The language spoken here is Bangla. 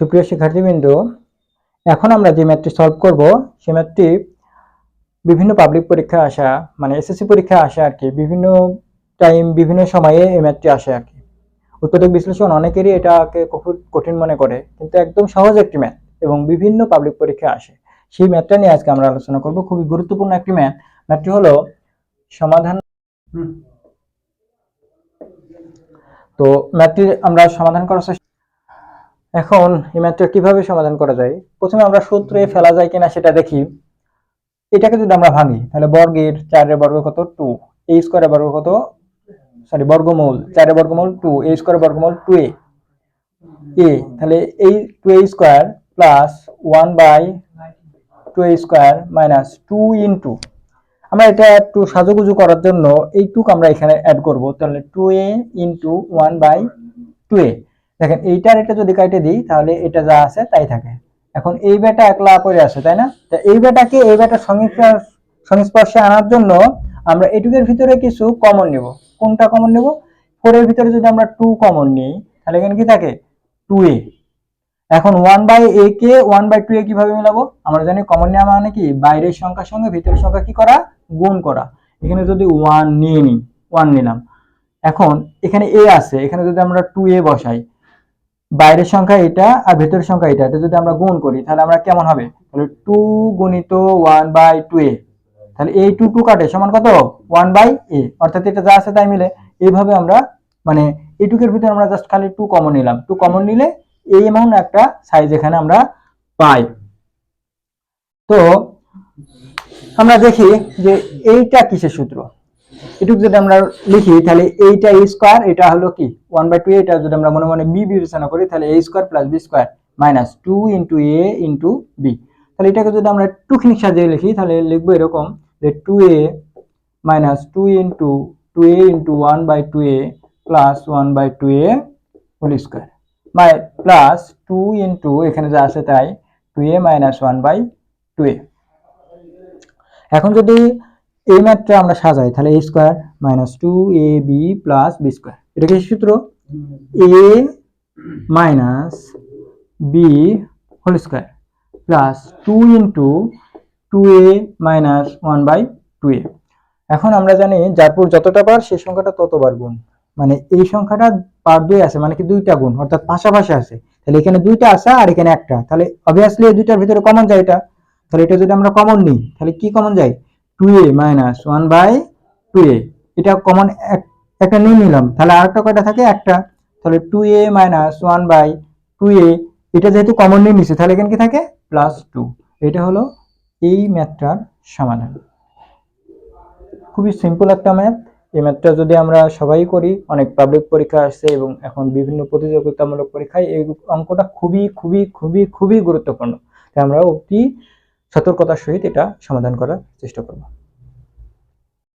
সুপ্রিয় শিক্ষার্থীবৃন্দ এখন আমরা যে ম্যাথটি সলভ করব সে ম্যাথটি বিভিন্ন পাবলিক পরীক্ষা আসা মানে এসএসসি পরীক্ষা আসে আর কি বিভিন্ন টাইম বিভিন্ন সময়ে এই ম্যাথটি আসে আর কি। উৎপাদক বিশ্লেষণ অনেকেরই এটাকে খুব কঠিন মনে করে কিন্তু একদম সহজ একটি ম্যাথ এবং বিভিন্ন পাবলিক পরীক্ষা আসে। সেই ম্যাথটা নিয়ে আজকে আমরা আলোচনা করব। খুবই গুরুত্বপূর্ণ একটি ম্যাথ ম্যাথটি হলো সমাধান তো ম্যাথটি আমরা সমাধান করার এখন এই ম্যাথটা কীভাবে সমাধান করা যায়? প্রথমে আমরা সূত্রে ফেলা যায় কিনা সেটা দেখি। এটাকে যদি আমরা ভাঙি তাহলে বর্গের চারের বর্গ কত? টু এ স্কোয়ারের বর্গ কত? সরি বর্গমূল চারের বর্গমূল টু এ স্কোয়ারের বর্গমূল টু এ এ তাহলে এই two a square plus one by two a square minus two into আমরা এটা একটু সাজুগুজু করার জন্য এই টুক আমরা এখানে অ্যাড করব। তাহলে two a into one by two a দেখেন, এইটার এটা যদি কাটে দিই, তাহলে এটা যা আছে তাই থাকে। এখন এই বেটা একলা পড়ে আছে, তাই না? তা এই বেটাকে এই বেটার সংস্পর্শে আনার জন্য আমরা এটুকের ভিতরে কিছু কমন নেব। কোনটা কমন নেব? ফোরের ভিতরে যদি আমরা টু কমন নিই, তাহলে এখানে কি থাকে? টু এ এখন ওয়ান বাই এ কে ওয়ান বাই টু এ কীভাবে মেলাবো? আমরা জানি কমন নেওয়া মানে কি? বাইরের সংখ্যার সঙ্গে ভিতরের সংখ্যা কি করা? গুণ করা। এখানে যদি ওয়ান নিয়ে নিই ওয়ান নিলাম। এখন এখানে এ আছে, এখানে যদি আমরা টু এ বসাই বাইরের সংখ্যা এটা আর ভেতরের সংখ্যা এটা। এটা যদি আমরা গুণ করি, তাহলে আমরা কেমন হবে? তাহলে টু গুণিত ওয়ান বাই টু এ তাহলে এই টু টু কাটে, সমান কত? ওয়ান বাই এ অর্থাৎ এটা যা আছে তাই মিলে। এইভাবে আমরা মানে এইটুকের ভিতরে আমরা জাস্ট খালি টু কমন নিলাম। টু কমন নিলে এই এমন একটা সাইজ এখানে আমরা পাই। তো আমরা দেখি যে এইটা কিসের সূত্র? এটুকু যদি আমরা লিখি, তাহলে এইটা এ স্কোয়ার এটা হলো কি? ওয়ান বাই টু এটা যদি আমরা মনে মনে বি বিবেচনা করি, তাহলে a square plus b square minus two into a into b তাহলে এটাকে যদি আমরা একটুখানি সাজিয়ে লিখি, তাহলে লিখব এরকম যে two a minus two into two a into one by two a plus one by two a whole square my plus two into এখানে যা আছে তাই two a minus one by two a এখন যদি এই ম্যাথটা আমরা সাজাই, তাহলে a square minus two a b plus b square এটা কি সূত্র? A minus b whole square plus two into two a minus one by two a এখন আমরা জানি যারপুর যতটা বার, সেই সংখ্যাটা ততবার গুণ। মানে এই সংখ্যাটা পার দুই আছে মানে কি দুইটা গুণ, অর্থাৎ পাশাপাশি আছে। তাহলে এখানে দুইটা আছে আর এখানে একটা। তাহলে অবভিয়াসলি দুইটার ভিতরে কমন যায় এটা। তাহলে এটা যদি আমরা কমন নিই, তাহলে কি কমন যায়? Two a minus one by two a এটা কমন একটা নিয়ে নিলাম। তাহলে আরেকটা কয়টা থাকে? একটা। তাহলে two a minus one by two a এটা যেহেতু কমন নিয়ে নিছে, তাহলে এখানে কি থাকে? প্লাস টু এটা হলো এই ম্যাথটার সমাধান। খুবই সিম্পল একটা ম্যাথ এই ম্যাথটা যদি আমরা সবাই করি, অনেক পাবলিক পরীক্ষা আসছে এবং এখন বিভিন্ন প্রতিযোগিতামূলক পরীক্ষায় এই অঙ্কটা খুবই খুবই খুবই খুবই গুরুত্বপূর্ণ। তাই আমরা অতি সতর্কতার সহিত এটা সমাধান করার চেষ্টা করব।